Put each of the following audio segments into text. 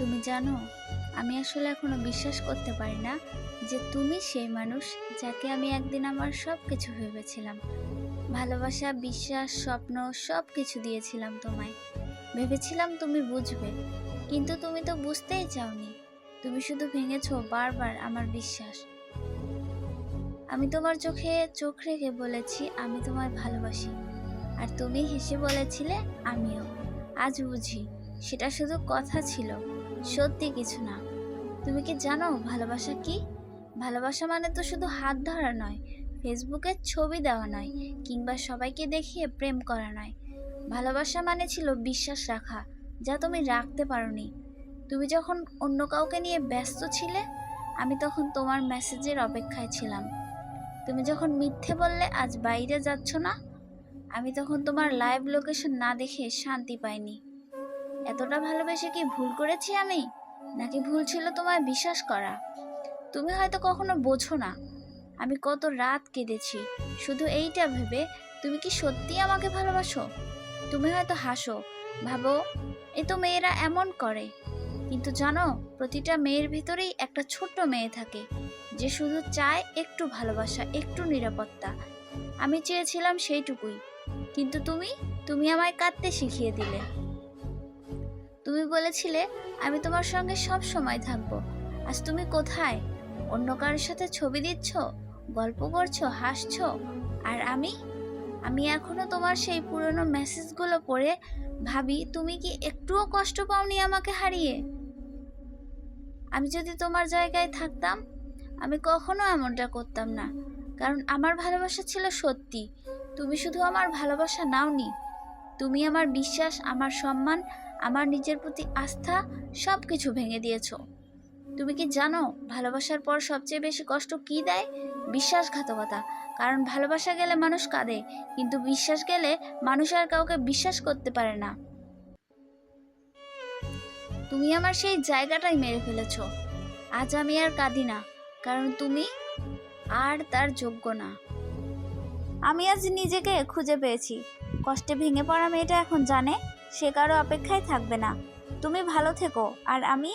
তুমি জানো, আমি আসলে এখনও বিশ্বাস করতে পারি না যে তুমি সেই মানুষ যাকে আমি একদিন আমার সব কিছু ভেবেছিলাম। ভালোবাসা, বিশ্বাস, স্বপ্ন সব কিছু দিয়েছিলাম তোমায়। ভেবেছিলাম তুমি বুঝবে, কিন্তু তুমি তো বুঝতেই চাওনি। তুমি শুধু ভেঙেছো বারবার আমার বিশ্বাস। আমি তোমার চোখে চোখ রেখে বলেছি, আমি তোমায় ভালোবাসি। আর তুমি হেসে বলেছিলে, আমিও। আজ বুঝি, সেটা শুধু কথা ছিল। সত্যি কিছু না। তুমি কি জানো ভালোবাসা কি? ভালোবাসা মানে তো শুধু হাত ধরা নয়, ফেসবুকে ছবি দেওয়া নয়, কিংবা সবাইকে দেখিয়ে প্রেম করা নয়। ভালোবাসা মানে ছিল বিশ্বাস রাখা, যা তুমি রাখতে পারোনি। তুমি যখন অন্য কাউকে নিয়ে ব্যস্ত ছিলে, আমি তখন তোমার মেসেজের অপেক্ষায় ছিলাম। তুমি যখন মিথ্যে বললে আজ বাইরে যাচ্ছ না, আমি তখন তোমার লাইভ লোকেশন না দেখে শান্তি পাইনি। এতটা ভালোবেসে কি ভুল করেছি আমি? নাকি ভুল ছিল তোমায় বিশ্বাস করা? তুমি হয়তো কখনো বোঝো না। আমি কত রাত কেঁদেছি। শুধু এইটা ভেবে তুমি কি সত্যি আমাকে ভালোবাসো? তুমি হয়তো হাসো, ভাবো, এ তো মেয়েরা এমন করে। কিন্তু জানো, প্রতিটা মেয়ের ভিতরেই একটা ছোট্ট মেয়ে থাকে, যে শুধু চায় একটু ভালোবাসা, একটু নিরাপত্তা। আমি চেয়েছিলাম সেইটুকুই। কিন্তু তুমি তুমি আমায় কাঁদতে শিখিয়ে দিলে। তুমি বলেছিলে, আমি তোমার সঙ্গে সব সময় থাকব। আজ তুমি কোথায়? অন্য কারোর সাথে ছবি দিচ্ছ? গল্প করছ? হাসছো? আর আমি? আমি এখনও তোমার সেই পুরনো মেসেজগুলো পড়ে ভাবি, তুমি কি একটুও কষ্ট পাওনি আমাকে হারিয়ে? আমি যদি তোমার জায়গায় থাকতাম, আমি কখনো এমনটা করতাম না। কারণ আমার ভালোবাসা ছিল সত্যি। তুমি শুধু আমার ভালোবাসা নাওনি। তুমি আমার বিশ্বাস, আমার সম্মান আমার নিজের প্রতি আস্থা সব কিছু ভেঙে দিয়েছ। তুমি কি জানো ভালোবাসার পর সবচেয়ে বেশি কষ্ট কি দেয়? বিশ্বাসঘাতকতা। কারণ ভালোবাসা গেলে মানুষ কাঁদে, কিন্তু বিশ্বাস গেলে মানুষ আর কাউকে বিশ্বাস করতে পারে না। তুমি আমার সেই জায়গাটাই মেরে ফেলেছ। আজ আমি আর কাঁদি না, কারণ তুমি আর তার যোগ্য না। আমি আজ নিজেকে খুঁজে পেয়েছি কষ্টে ভেঙে পড়া মেয়েটা এখন জানে সে কারও অপেক্ষায় থাকবে না। তুমি ভালো থেকো, আর আমি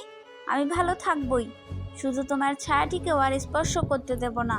আমি ভালো থাকবই। শুধু তোমার ছায়াটিকেও আর স্পর্শ করতে দেব না।